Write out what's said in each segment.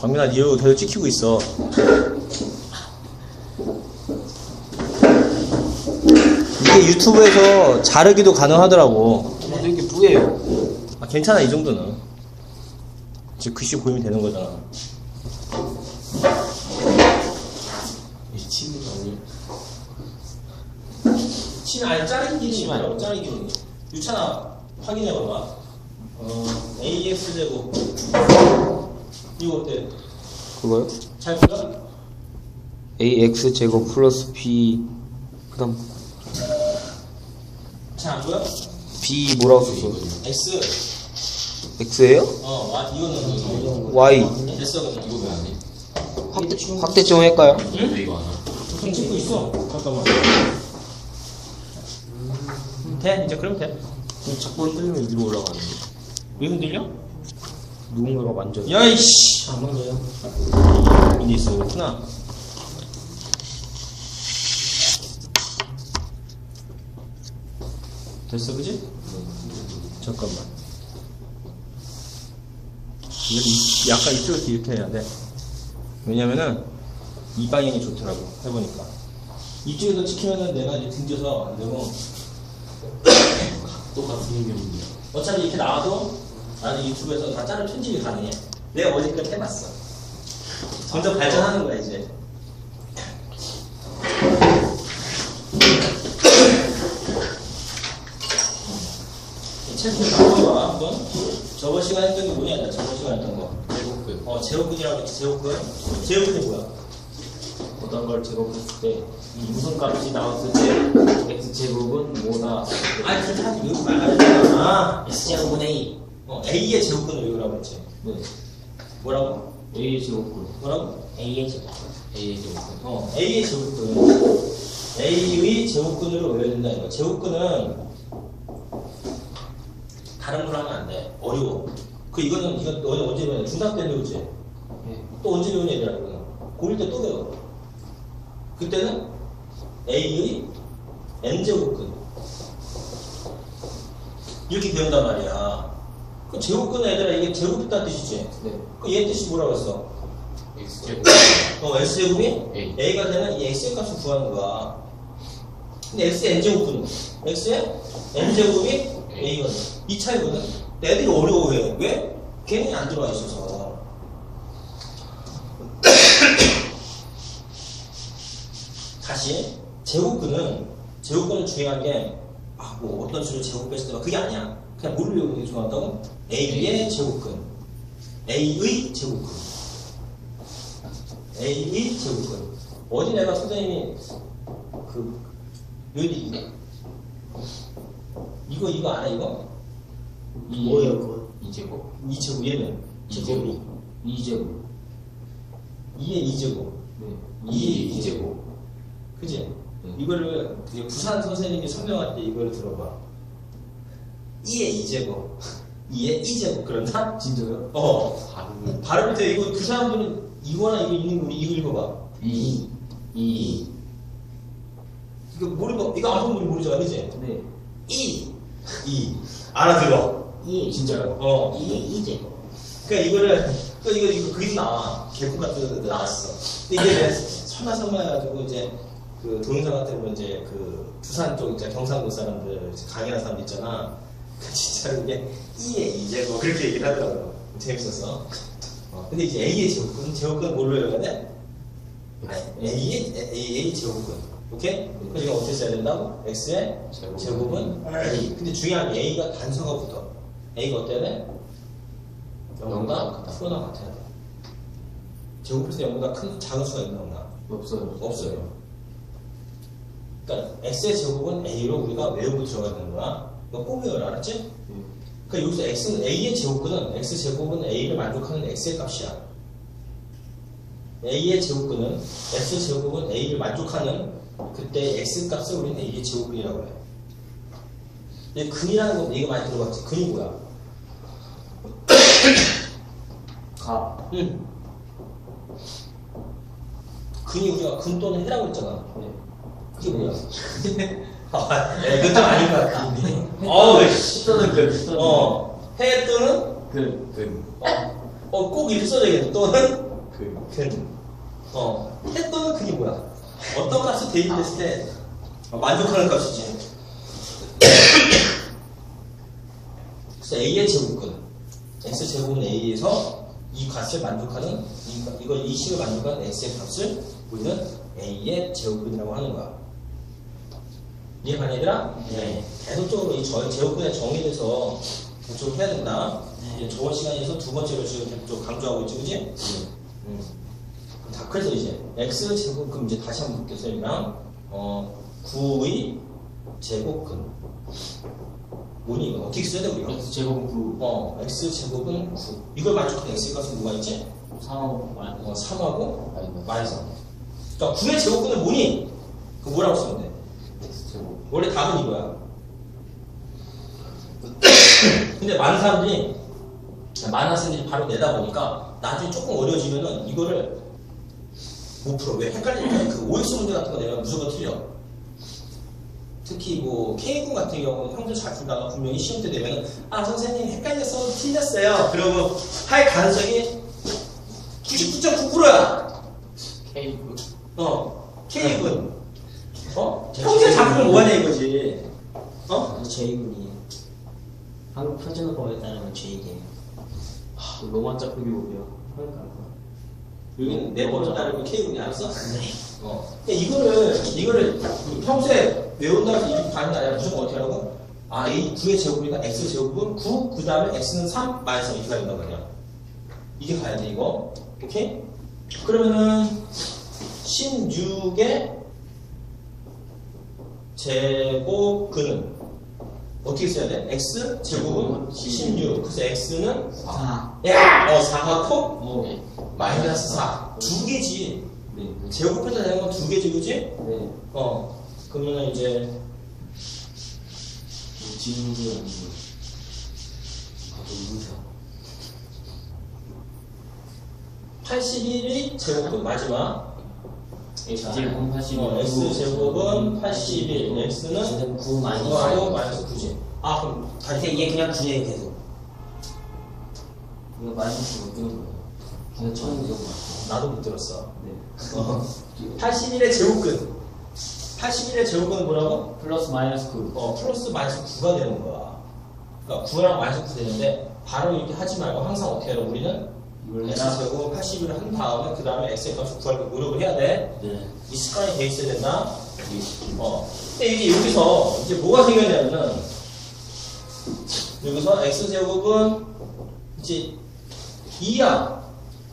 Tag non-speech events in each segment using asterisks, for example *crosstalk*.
강민아 니 얼굴 계속 찍히고 있어. 이게 유튜브에서 자르기도 가능하더라고. 근데 이게 뭐예요? 아, 괜찮아 이 정도는. 지금 글씨 보이면 되는 거잖아. 미치는 거 아니에요? 치면 아니 자르기 기능이 치면 뭐라고 자르기 기능이. 유찬아 확인해봐봐. 어 AX 제곱 이거 어때? 그거요? 잘 보여? ax 제곱 플러스 b 그다음 잘 안 보여? b 뭐라고 썼어? X x예요? 어 와, 이거는 y 됐어 그럼 이거 왜안 해? 확대 확대 좀 할까요? 좀 찍고 있어 잠깐만 돼 이제 그러면 돼 그럼 자꾸 흔들리면 위로 올라가는 왜 흔들려? 누군가가 만져. 야이씨 안 만져요? 이게 있어 그렇구나 됐어 그지? 잠깐만 이걸 이- 약간 이쪽에서 이렇게 해야 돼 왜냐면은 이 방향이 좋더라고 해보니까 이쪽에서 찍히면은 내가 이제 등져서 안 되고 *coughs* 똑같은 의견인데요. 어차피 이렇게 나와도 나는 유튜브에서 다 자른 편집이 가능해. 내가 어제까지 해봤어. 점점 발전하는 거야 이제. 책좀 바꿔봐 한번. 저번 시간에 했던 게 뭐냐? 나 저번 시간에 했던 거. 제곱근. 어 제곱근이라고 했지 제곱근. 제곱근이 뭐야? 어떤 걸 제곱했을 때 무슨 값이 나왔을 때 x 제곱은 뭐다. 아니 그렇게 하지 외우고 말하잖아. x 제곱은 a. 어 A의 제곱근을 외우라고 했지. 네. 뭐라고? a 제곱근. 뭐라고? a의 제곱. a의 제곱근. 어, A의 제곱근. A의 제곱근으로 외워야 된다 이거. 제곱근은 다른 걸 하면 안 돼. 어려워. 그 이거는 이거 너 언제 배워? 중상 때 배우지. 네. 또 언제 배우는 얘기야 이거는. 고1 때 또 배워. 그때는 A의 n 제곱근 이렇게 배운단 말이야. 그 제곱근 애들아 이게 제곱이다는 뜻이지. 네. 그 얘 뜻이 뭐라고 했어? x 제곱. 어, X제곱이 A. A가 되면 이 X의 값을 구하는 거야. 근데 X의 N제곱은 X의 N제곱이 A거든. 이 차이거든. 애들이 어려워해. 왜? 개념이 안 들어와 있어서. *coughs* 다시, 제곱근은, 제곱근은 중요한 게, 아, 뭐 어떤 수를 제곱했을 때, 그게 아니야. 그냥 게 중요하다고? A의 제곱근. A의 제곱근. A의 제곱근. 어디 내가 선생님이 그 여기 이거 이거 알아 이거? 뭐예요 그거? 이 제곱. 이 제곱 얘는 이 제곱. 이 제곱. 2의 2제곱 네. 이- 이 제곱. 그지? 네. 이거를 그 부산 선생님이 설명할 때 이거를 들어봐 2의 2제곱 2의 2제곱 그런다? 진짜요? 어 발음. 발음을 때 이거 그 사람들은 이거나 이거 있는 거 우리 이거 읽어봐 이. 이. 이거 모르고 이거 안 보면 우리 모르잖아 그지? 네. 2 2 알아들어 이. 진짜요? 어 이. 이 제곱. 그러니까 이거를 또 이거 이거 그림 나와 개콘 같은 데 나왔어. 근데 이게 왜 설마 설마 해가지고 이제 그 동영상 같은 거 이제 그 부산 쪽 이제 경상도 사람들 이제 강연한 사람들 있잖아. 그 *laughs* 진짜 이게 E의 이제고 그렇게 얘기를 하더라고. 재밌었어. 어, 근데 이제 A의 제곱근 제곱근 뭘로 외워야 돼? A의 A, A 제곱근. 오케이? 이거 어떻게 써야 된다고? X의 제곱은 A. 근데 중요한 게 A가 단서가 붙어. A가 어때야 돼? 0보다 프로나 같아야 돼. 제곱해서 0보다 큰 작은 수가 있나 없나? 없어요. 없어요. 그러니까 x의 제곱은 a로 우리가 외우고 들어가야 되는 거야. 이거 꼭 외워라, 알았지? 네. 그러니까 여기서 x는 a의 제곱근은 x 제곱은 a를 만족하는 x의 값이야. a의 제곱근은 x 제곱은 a를 만족하는 그때 x 값을 우리는 a의 제곱근이라고 해. 근데 근이라는 거 얘기 많이 들어봤지? 근이 뭐야? *coughs* 가. 응. 근이 우리가 근 또는 해라고 했잖아. 네. 그게 뭐야? *laughs* 아, 이건 좀 아닌 것 같아. 어우, 씨. 또는 그. 어, 해 또는? 그. 그. 어, 어, 꼭 이렇게 써야 되겠다. 또는? 그, 근. 어, 했던 그게 뭐야? 어떤 값을 대입했을 때 어, 만족하는 값이지. 그래서 A의 제곱근. X제곱은 A에서 이 값을 만족하는, 이, 가- 이거 이 식을 만족하는 X의 값을 우리는 A의 제곱근이라고 하는 거야. 이해가냐, 얘들아? 네. 계속적으로 이 저- 제곱근의 정의에 대해서 계속 해야 된다. 이제 저번 시간에서 두 번째로 지금 좀 강조하고 있지, 그지? 음. 다 그래서 이제 x 제곱 그럼 이제 다시 한번 볼게요 쌤이랑 어 9의 제곱근 뭐니 이거? 어떻게 써야 돼 우리가? X 제곱은 9 어 x 제곱은 9 이걸 만족하는 x 값은 뭐가 있지? 3하고 마이너스 어 3하고 마이너스 그러니까 9의 제곱근은 뭐니? 그 뭐라고 쓰면 돼 원래 답은 이거야 근데 많은 사람들이 많은 학생들이 바로 내다 보니까 나중에 조금 어려워지면은 이거를 못 풀어. 왜 헷갈리니까 그 OX 문제 같은 거 내면 무조건 틀려. 특히 뭐 K군 같은 경우는 형들 잘 풀다가 분명히 시험 때 되면 은 아 선생님 헷갈렸어 틀렸어요. 그러고 할 가능성이 99.9%야. k 어 K군. 어 평소에 작품을 뭐하냐 이거지. 어? 제2군이 한국 표준어법에 따르면 제2개예요. 로만자 크기 보고요 그러니까 여기는 내 번호 따르면 K군이 알았어? 네. 어. 그러니까 이거를, 이거를 평소에 외운다고 해서 이렇게 가는 게 아니라 무조건 어떻게 하라고? 아, 이 9의 제곱이니까 X 제곱은 9, 그 다음에 X는 3, 마이너스 이렇게 가야 된단 말이야. 이게 가야 돼, 이거. 오케이? 그러면은, 16의 제곱근은 어떻게 써야 돼? X 제곱은 16. 그래서 X는 아, 야! 어, 4가 코? 어 마이너스 4. 두 개지. 네. 제곱해서 되는 건 두 개지, 그지? 네. 어. 그러면은 이제, 뭐 지문도 아니고 아, 너무 무서워. 81이 제곱은 마지막. X 제곱은 81 어, x 제곱은 81. x는 지금 9 마이너스 9하고 마이너스 9지. 아, 그럼 다시 근데 얘 그냥 9예요 계속. 이거 마이너스 못 뜨는 거예요 그냥 처음 들은 거 나도 못 들었어. 네 *laughs* 어. 81의 제곱근. 81의 제곱근은 뭐라고? 플러스 마이너스 9 어, 플러스 마이너스 9가 되는 거야. 그러니까 9랑 마이너스 9 되는데, 바로 이렇게 하지 말고 항상 어떻게 해요? 우리는 제곱 80을 한 다음에 그 다음에 x의 값을 구하려고 노력을 해야 돼. 네. 이 습관이 돼 있어야 된다. 어. 근데 이게 여기서 이제 뭐가 생겼냐면은 여기서 x 제곱은 이제 2야.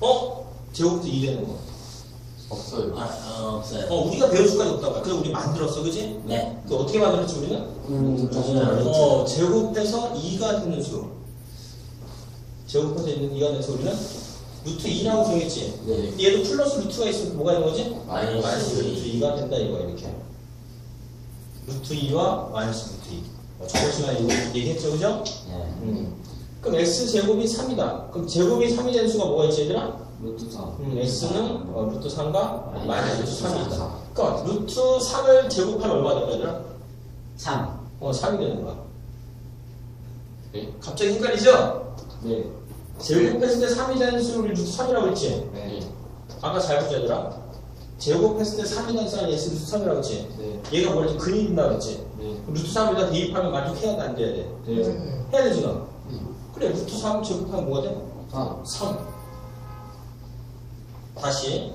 어? 제곱부터 2 되는 거. 없어요 아, 어, 없어요. 어, 우리가 배울 없단 말이야. 그래서 우리 만들었어, 그지? 네. 그 어떻게 만들었지 우리는? 음, 어, 제곱해서 2가 되는 수. 제곱해서 있는 2가 되는 수 우리는 루트 2라고 정했지. 네 얘도 플러스 루트가 있으면 뭐가 되는 거지? 마이너스 마이너스 루트 이. 2가 된다 이거야 이렇게 루트 2와 마이너스 루트 2 어, 저번 시간에 이거 얘기했죠 그죠? 네. 음. 그럼 x 제곱이 3이다 그럼 제곱이 3이 되는 수가 뭐가 있지 얘들아? 루트 3 음, x는 어, 루트 3과 마이너스 루트 3이 있다 삼. 그러니까 루트 3을 제곱하면 얼마가 되는 거야 얘들아? 3. 어 3이 되는 거야 네? 갑자기 헷갈리죠? 네 제곱했을 때 3이 되는 수를 우리 루트 3이라고 했지? 네. 아까 잘 보자 얘들아 제곱했을 때 3이 되는 수는 x 루트 3이라고 했지? 네. 얘가 원래 근이 된다고 그랬지? 네. 루트 3에다 대입하면 만족해야 돼, 안 돼야 돼? 네. 해야 되지, 너? 그래, 루트 3 제곱하면 뭐가 돼? 3 3. 다시.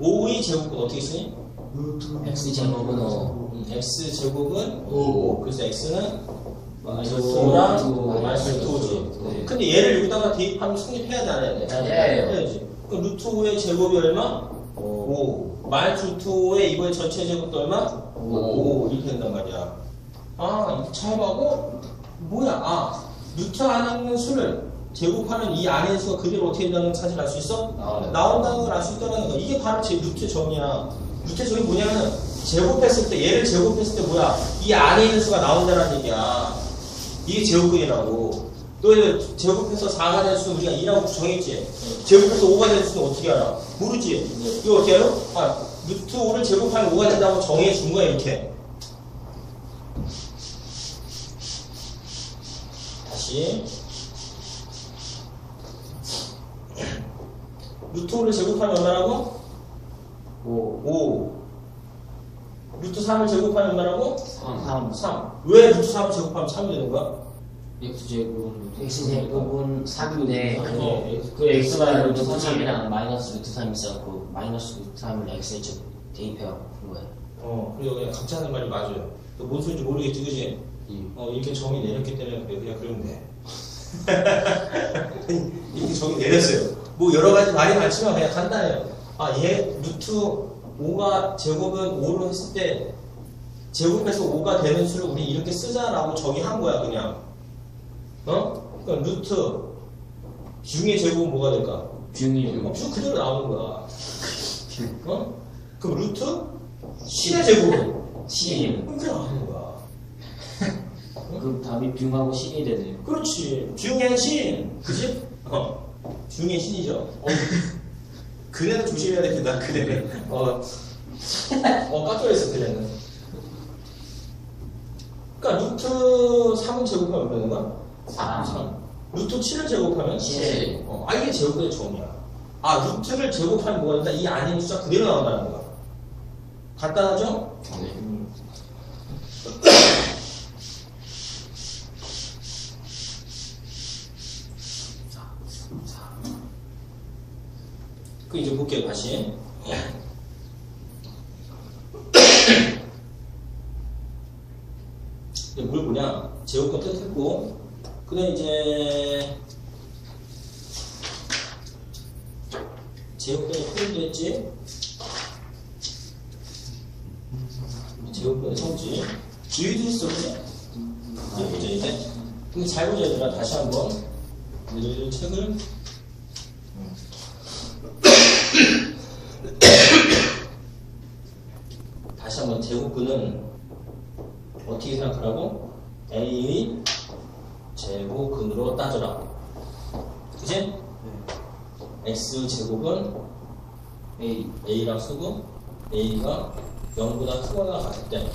5의 제곱은 어떻게 쓰니? X 제곱은 5. 음, x 제곱은 오. 5. 그래서 x는 마이너스 루트 오, 5랑 마이너스 루트 5지. 네. 근데 얘를 여기다가 대입하면 성립해야 돼, 안 해야 돼? 해야 돼요. 해야지. 그럼 루트 5의 제곱이 얼마? 5. 마이너스 루트 5의 이거의 전체 제곱도 얼마? 오. 5. 이렇게 된단 말이야. 아, 이잘 봐고 뭐야? 아, 루트 안에 있는 수를 제곱하면 이 안에 있는 수가 그대로 어떻게 된다는 사실 알 수 있어? 나와요. 나온다는 걸 알 수 있다는 거. 이게 바로 제 루트 정이야. 루트 정이 뭐냐면 제곱했을 때 얘를 제곱했을 때 뭐야? 이 안에 있는 수가 나온다는 얘기야. 이게 제곱근이라고. 너 이거 제곱해서 4가 될 수는 우리가 2라고 정했지? 제곱해서 5가 될 수는 어떻게 알아? 모르지? 이거 어떻게 알아? 아, 루트 5를 제곱하면 5가 된다고 정해준 거야, 이렇게. 다시. 루트 5를 제곱하면 얼마라고? 오5 루트 3을 제곱하면 얼마라고? 3 3 왜 루트 3을 제곱하면 3이 되는 거야? x 제곱은 x 제곱은 3인데 어, 그그 x가 루트 루트 3이랑 3이랑 마이너스 루트 3이 있어갖고 마이너스 루트 3을 x에 제- 대입해갖고 푼 거예요. 어 그리고 그냥 각자 하는 말이 맞아요. 그뭔 소리인지 모르겠지 그지? 어 이렇게 정의 내렸기 때문에 그래, 그냥 그러면 돼. *laughs* 이렇게 정의 내렸어요. 뭐 여러 가지 말이 많지만 그냥 간단해요. 아얘 루트 5가 제곱은 5로 했을 때 제곱해서 5가 되는 수를 우리 이렇게 쓰자라고 정의한 거야 그냥 어? 그러니까 루트 뷰의 제곱은 뭐가 될까? 뷰이 어, 뷰 그대로 나오는 거야 *laughs* 어? 그럼 루트 10의 제곱은 11. 그렇게 나오는 거야 *laughs* 그 답이 뷰하고 10이 되네요 그렇지. 중의 신. 그지? 어. 중의 신이죠. 어. *laughs* 그네는 조심해야 되겠다, 그네는. 어. 어, 깜짝 놀랐어, 그네는. 그니까, 루트 3은 제곱하면 몇 되는 거야? 3. 루트 7을 제곱하면? 칠. 어, 아, 이게 제곱의 정이야. 아, 루트를 제곱하면 뭐가 된다? 이 안에 있는 숫자 그대로 나온다는 거야. 간단하죠? 네. 그 이제 볼게요 다시. 이제 뭘 보냐? 제곱권 뜻했고, 그다음 이제 표현도 했지. 제곱권의 성질. 주의도 있어, 그냥. 보자 이제. 근데 잘 보자 얘들아 다시 한 번. 얘들 책을 다시 제곱근은 어떻게 생각하라고? A의 제곱근으로 따져라. 그치? X 제곱은 A A랑 쓰고 A가 0보다 크거나 같을 때